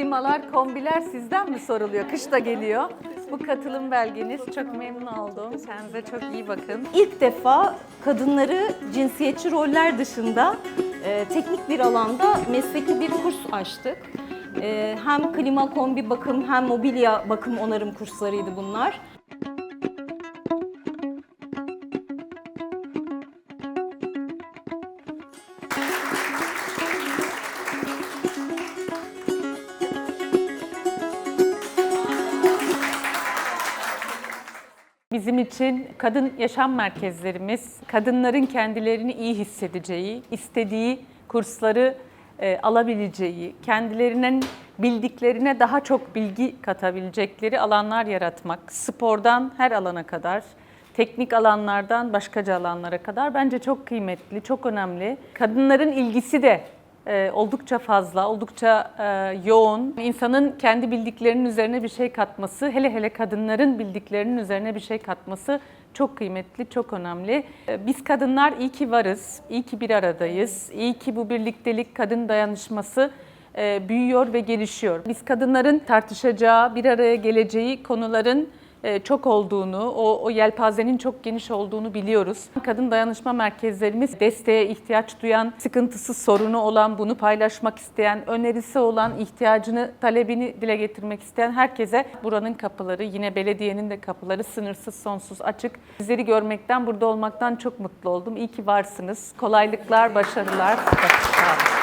klimalar, kombiler sizden mi soruluyor? Kış da geliyor. Bu katılım belgeniz. Çok memnun oldum. Kendinize çok iyi bakın. İlk defa kadınları cinsiyetçi roller dışında e, teknik bir alanda mesleki bir kurs açtık. E, hem klima kombi bakım hem mobilya bakım onarım kurslarıydı bunlar. Bizim için kadın yaşam merkezlerimiz, kadınların kendilerini iyi hissedeceği, istediği kursları e, alabileceği, kendilerinin bildiklerine daha çok bilgi katabilecekleri alanlar yaratmak. Spordan her alana kadar, teknik alanlardan başkaca alanlara kadar bence çok kıymetli, çok önemli. Kadınların ilgisi de e, oldukça fazla, oldukça e, yoğun. İnsanın kendi bildiklerinin üzerine bir şey katması, hele hele kadınların bildiklerinin üzerine bir şey katması çok kıymetli, çok önemli. E, Biz kadınlar iyi ki varız, iyi ki bir aradayız, iyi ki bu birliktelik, kadın dayanışması e, büyüyor ve gelişiyor. Biz kadınların tartışacağı, bir araya geleceği konuların çok olduğunu, o, o yelpazenin çok geniş olduğunu biliyoruz. Kadın dayanışma merkezlerimiz desteğe ihtiyaç duyan, sıkıntısı, sorunu olan, bunu paylaşmak isteyen, önerisi olan, ihtiyacını, talebini dile getirmek isteyen herkese buranın kapıları, yine belediyenin de kapıları sınırsız, sonsuz açık. Sizleri görmekten, burada olmaktan çok mutlu oldum. İyi ki varsınız. Kolaylıklar, başarılar. Sağ olun.